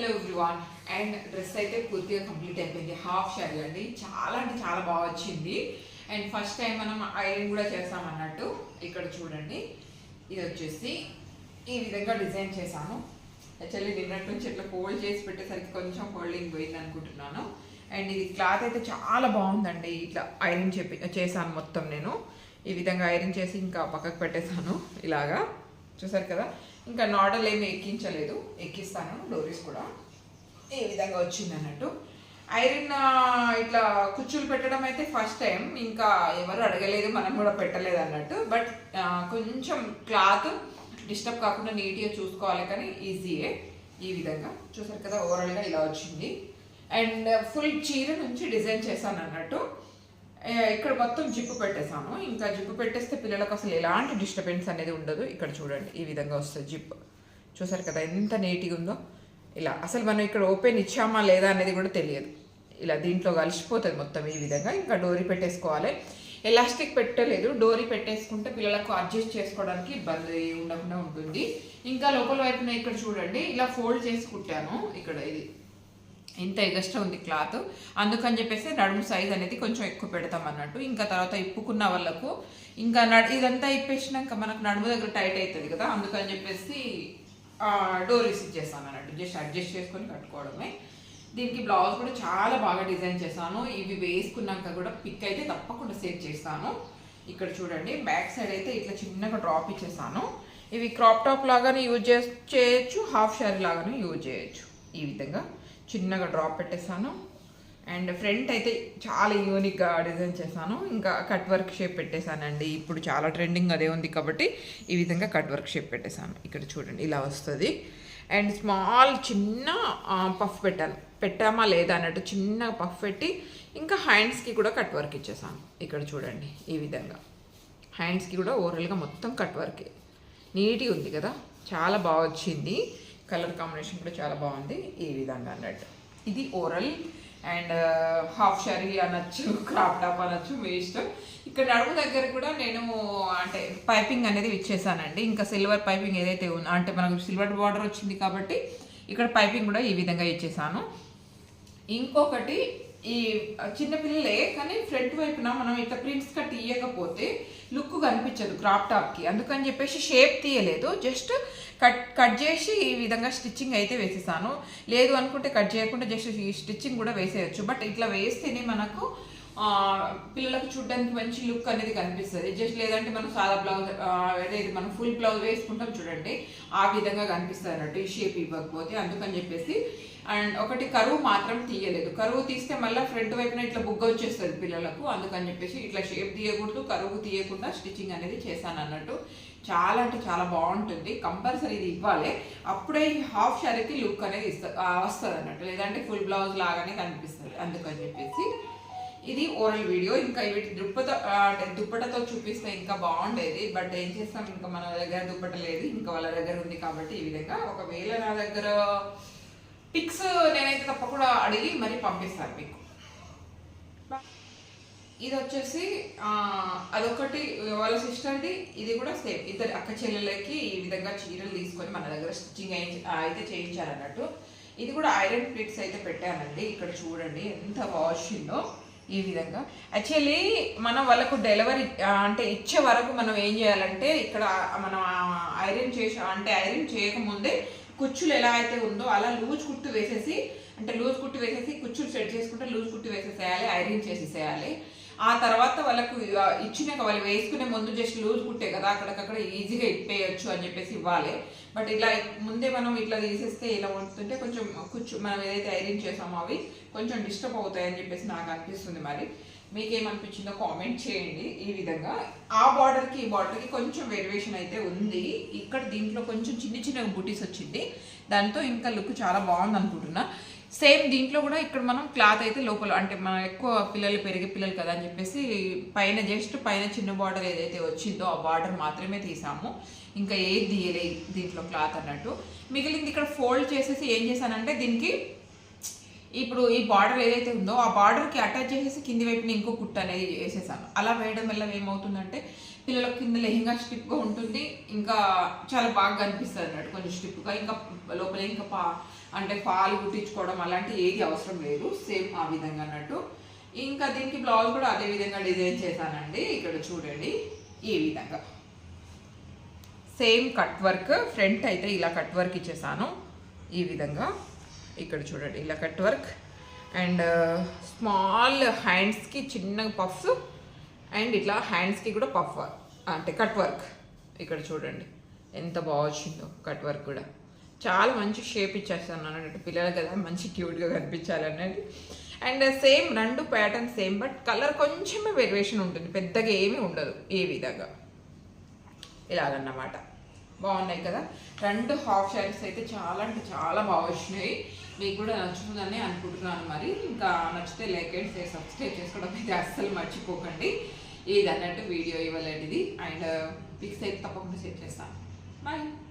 Hello everyone and dress అయితే పూర్తిగా complete అయిపోయింది. హాఫ్ షారీ అండి. చాలా అంటే చాలా బాగా వచ్చింది. అండ్ ఫస్ట్ టైం మనం ఐరన్ కూడా చేస్తామన్నట్టు ఇక్కడ చూడండి. ఇది వచ్చేసి ఈ విధంగా డిజైన్ చేశాను. యాక్చువల్లీ నిన్నటి నుంచి ఇట్లా ఫోల్డ్ చేసి పెట్టేసరికి కొంచెం ఫోల్డింగ్ పోయింది అనుకుంటున్నాను. అండ్ ఇది క్లాత్ అయితే చాలా బాగుందండి. ఇట్లా ఐరన్ చెప్పి చేశాను మొత్తం నేను. ఈ విధంగా ఐరన్ చేసి ఇంకా పక్కకు పెట్టేశాను. ఇలాగా. చూసారు కదా? ఇంకా నాడల్ ఏమి ఎక్కించలేదు. ఎక్కిస్తాను. డోరీస్ కూడా. ఈ విధంగా వచ్చింది అన్నట్టు. ఐరన్ ఇట్లా కుచ్చులు పెట్టడం అయితే ఫస్ట్ టైం ఇంకా ఎవరు అడగలేదు మనం కూడా పెట్టలేదు అన్నట్టు. బట్ కొంచెం క్లాత్ డిస్టర్బ్ కాకుండా నీట్గా చూసుకోవాలి కానీ ఈజీయే ఈ విధంగా. చూసారు కదా ఓవరాల్గా ఇలా వచ్చింది. అండ్ ఫుల్ చీర నుంచి డిజైన్ చేశాను అన్నట్టు. ఇక్కడ మొత్తం జిప్పు పెట్టేసాము ఇంకా జిప్పు పెట్టేస్తే పిల్లలకు అసలు ఎలాంటి డిస్టర్బెన్స్ అనేది ఉండదు. ఇక్కడ చూడండి ఈ విధంగా వస్తుంది జిప్ చూసారు కదా ఎంత నీట్గా ఉందో. ఇలా అసలు మనం ఇక్కడ ఓపెన్ ఇచ్చామా లేదా అనేది కూడా తెలియదు. ఇలా దీంట్లో కలిసిపోతుంది మొత్తం ఈ విధంగా. ఇంకా డోరీ పెట్టేసుకోవాలి. ఎలాస్టిక్ పెట్టలేదు. డోరీ పెట్టేసుకుంటే పిల్లలకు అడ్జస్ట్ చేసుకోవడానికి ఇబ్బంది ఉండకుండా ఉంటుంది. ఇంకా లోపల వైపున ఇక్కడ చూడండి ఇలా ఫోల్డ్ చేసి కుట్టాను. ఇక్కడ ఇది. ఇంత ఎగస్ట్రా ఉంది క్లాత్. అందుకని చెప్పేసి నడుము సైజ్ అనేది కొంచెం ఎక్కువ పెడతాం అన్నట్టు. ఇంకా తర్వాత ఇప్పుకున్న వాళ్ళకు ఇంకా నడు ఇదంతా ఇప్పేసినాక మనకు నడుము దగ్గర టైట్ అవుతుంది కదా అందుకని చెప్పేసి డోరీస్ ఇచ్చేస్తాను అన్నట్టు. జస్ట్ అడ్జస్ట్ చేసుకొని కట్టుకోవడమే. దీనికి బ్లౌజ్ కూడా చాలా బాగా డిజైన్ చేశాను. ఇవి వేసుకున్నాక కూడా పిక్ అయితే తప్పకుండా సేవ్ చేస్తాను. ఇక్కడ చూడండి బ్యాక్ సైడ్ అయితే ఇట్లా చిన్నగా డ్రాప్ ఇచ్చేసాను. ఇవి క్రాప్ టాప్ లాగానే యూజ్ చే చేయొచ్చు హాఫ్ షారీ లాగానే యూజ్ చేయొచ్చు. ఈ విధంగా. చిన్నగా డ్రాప్ పెట్టేశాను. అండ్ ఫ్రంట్ అయితే చాలా యూనిక్గా డిజైన్ చేశాను. ఇంకా కట్ వర్క్ షేప్ పెట్టేశానండి. ఇప్పుడు చాలా ట్రెండింగ్ అదే ఉంది కాబట్టి ఈ విధంగా కట్ వర్క్ షేప్ పెట్టేశాను. ఇక్కడ చూడండి ఇలా వస్తుంది. అండ్ స్మాల్ చిన్న పఫ్ పెట్టాను. పెట్టామా లేదా అన్నట్టు చిన్న పఫ్ పెట్టి ఇంకా హ్యాండ్స్కి కూడా కట్ వర్క్ ఇచ్చేసాను ఇక్కడ చూడండి ఈ విధంగా. హ్యాండ్స్కి కూడా ఓవరాల్గా మొత్తం కట్ వర్కే. నీట్గా ఉంది కదా? చాలా బాగా వచ్చింది. కలర్ కాంబినేషన్ కూడా చాలా బాగుంది. ఈ విధంగా అన్నట్టు. ఇది ఓరల్ అండ్ హాఫ్ షరీ అనొచ్చు క్రాప్ టాప్ అనొచ్చు మీ ఇష్టం. ఇక్కడ నడుము దగ్గర కూడా నేను అంటే పైపింగ్ అనేది ఇచ్చేసానండి ఇంకా సిల్వర్ పైపింగ్ ఏదైతే ఉందో అంటే మనకు సిల్వర్ బార్డర్ వచ్చింది కాబట్టి ఇక్కడ పైపింగ్ కూడా ఈ విధంగా ఇచ్చేసాను. ఇంకొకటి ఈ చిన్నపిల్లలే కానీ ఫ్రంట్ వైపున మనం ఇట్లా ప్రింట్స్ కట్ ఇయ్యకపోతే లుక్ కనిపించదు క్రాప్ టాప్కి. అందుకని చెప్పేసి షేప్ తీయలేదు. జస్ట్ కట్ కట్ చేసి ఈ విధంగా స్టిచ్చింగ్ అయితే వేసేసాను. లేదు అనుకుంటే కట్ చేయకుండా జస్ట్ ఈ స్టిచ్చింగ్ కూడా వేసేయచ్చు. బట్ ఇట్లా వేస్తేనే మనకు పిల్లలకు చూడడానికి మంచి లుక్ అనేది కనిపిస్తుంది. జస్ట్ లేదంటే మనం సాదా బ్లౌజ్ అదేది మనం ఫుల్ బ్లౌజ్ వేసుకుంటాం చూడండి. ఆ విధంగా కనిపిస్తుంది అన్నట్టు ఈ షేప్ ఇవ్వకపోతే అందుకని చెప్పేసి. అండ్ ఒకటి కరువు మాత్రం తీయలేదు. కరువు తీస్తే మళ్ళీ ఫ్రంట్ వైపున ఇట్లా బుగ్గ వచ్చేస్తుంది పిల్లలకు. అందుకని చెప్పేసి ఇట్లా షేప్ తీయకూడదు కరువు తీయకుండా స్టిచ్చింగ్ అనేది చేశాను అన్నట్టు. చాలా అంటే చాలా బాగుంటుంది. కంపల్సరీ ఇది ఇవ్వాలి. అప్పుడే ఈ హాఫ్ షారీకి లుక్ అనేది ఇస్తా వస్తుంది అన్నట్టు లేదంటే ఫుల్ బ్లౌజ్ లాగానే కనిపిస్తుంది. అందుకని చెప్పేసి. ఇది ఓరల్ వీడియో ఇంకా వీటి దుప్పట అంటే దుప్పటతో చూపిస్తే ఇంకా బాగుండేది. బట్ ఏం చేస్తాం ఇంకా మన దగ్గర దుప్పట లేదు. ఇంకా వాళ్ళ దగ్గర ఉంది కాబట్టి ఈ విధంగా. ఒకవేళ నా దగ్గర పిక్స్ నేనైతే తప్పకుండా అడిగి మరి పంపిస్తాను మీకు. ఇది వచ్చేసి అదొకటి వాళ్ళ సిస్టర్ది ఇది కూడా సేమ్ ఇద్దరు అక్క చెల్లెలకి ఈ విధంగా చీరలు తీసుకొని మన దగ్గర స్టిచ్చింగ్ అయితే చేయించారన్నట్టు. ఇది కూడా ఐరన్ ప్లేట్స్ అయితే పెట్టానండి. ఇక్కడ చూడండి ఎంత వాషిందో ఈ విధంగా. యాక్చువల్లీ మనం వాళ్ళకు డెలివరీ అంటే ఇచ్చే వరకు మనం ఏం చేయాలంటే ఇక్కడ మనం ఐరన్ చేసి అంటే ఐరన్ చేయకముందే కుచ్చులు ఎలా అయితే ఉందో అలా లూజ్ కుట్టు వేసేసి అంటే లూజ్ కుట్టు వేసేసి కుచ్చులు సెట్ చేసుకుంటే లూజ్ కుట్టు వేసేసేయాలి ఐరన్ చేసేసేయాలి. ఆ తర్వాత వాళ్ళకు ఇచ్చినాక వాళ్ళు వేసుకునే ముందు జస్ట్ లూజ్ కుట్టే కదా అక్కడికక్కడ ఈజీగా ఇప్పేయచ్చు అని చెప్పేసి ఇవ్వాలి. బట్ ఇలా ముందే మనం ఇట్లా తీసేస్తే ఇలా ఉంటుంటే కొంచెం కుచ్చు మనం ఏదైతే ఐరన్ చేసామో అవి కొంచెం డిస్టర్బ్ అవుతాయని చెప్పేసి నాకు అనిపిస్తుంది మరి. మీకేమనిపించిందో కామెంట్ చేయండి ఈ విధంగా. ఆ బార్డర్కి ఈ బార్డర్కి కొంచెం వేరియేషన్ అయితే ఉంది. ఇక్కడ దీంట్లో కొంచెం చిన్న చిన్న బుటీస్ వచ్చింది. దాంతో ఇంకా లుక్ చాలా బాగుంది అనుకుంటున్నా సేమ్ దీంట్లో కూడా ఇక్కడ మనం క్లాత్ అయితే లోపల అంటే మనం ఎక్కువ పిల్లలు పెరిగే పిల్లలు కదా అని చెప్పేసి పైన జస్ట్ పైన చిన్న బార్డర్ ఏదైతే వచ్చిందో ఆ బార్డర్ మాత్రమే తీసాము. ఇంకా ఏది తీయలే దీంట్లో క్లాత్ అన్నట్టు. మిగిలింది ఇక్కడ ఫోల్డ్ చేసేసి ఏం చేశానంటే దీనికి ఇప్పుడు ఈ బార్డర్ ఏదైతే ఉందో ఆ బార్డర్కి అటాచ్ చేసేసి కింది వైపున ఇంకో కుట్ట అనేది వేసేసాను అలా వేయడం వల్ల ఏమవుతుందంటే పిల్లల కింద లెహంగా స్టిప్గా ఉంటుంది. ఇంకా చాలా బాగా కనిపిస్తుంది అన్నట్టు కొంచెం స్టిప్గా ఇంకా లోపల ఇంకా పా అంటే పాలు కుట్టించుకోవడం అలాంటి ఏది అవసరం లేదు సేమ్ ఆ విధంగా అన్నట్టు. ఇంకా దీనికి బ్లౌజ్ కూడా అదే విధంగా డిజైన్ చేశానండి. ఇక్కడ చూడండి ఈ విధంగా. సేమ్ కట్ వర్క్ ఫ్రంట్ అయితే ఇలా కట్ వర్క్ ఇచ్చేసాను. ఈ విధంగా. ఇక్కడ చూడండి ఇలా కట్ వర్క్. అండ్ స్మాల్ హ్యాండ్స్కి చిన్న పఫ్స్ అండ్ ఇట్లా హ్యాండ్స్కి కూడా పఫ్ అంటే కట్ వర్క్. ఇక్కడ చూడండి ఎంత బాగా వచ్చిందో కట్ వర్క్ కూడా. చాలా మంచి షేప్ ఇచ్చేస్తాను అన్నట్టు. పిల్లలు కదా మంచి క్యూట్గా కనిపించాలి అన్నట్టు. అండ్ సేమ్ రెండు ప్యాటర్న్ సేమ్ బట్ కలర్ కొంచెమే వేరియేషన్ ఉంటుంది. పెద్దగా ఏమీ ఉండదు ఏ విధంగా. ఇలాగన్నమాట. బాగున్నాయి కదా? రెండు హాఫ్ శారీస్ అయితే చాలా అంటే చాలా బాగా వచ్చినాయి. మీకు కూడా నచ్చుతుందని అనుకుంటున్నాను మరి. ఇంకా నచ్చితే లైక్ అండ్ షేర్ సబ్స్క్రైబ్ చేసుకోవడం అయితే అస్సలు మర్చిపోకండి. ఇది అన్నట్టు వీడియో ఇవ్వలేనిది అండ్ పిక్స్ uh, అయితే తప్పకుండా సెట్ చేస్తాను. బాయ్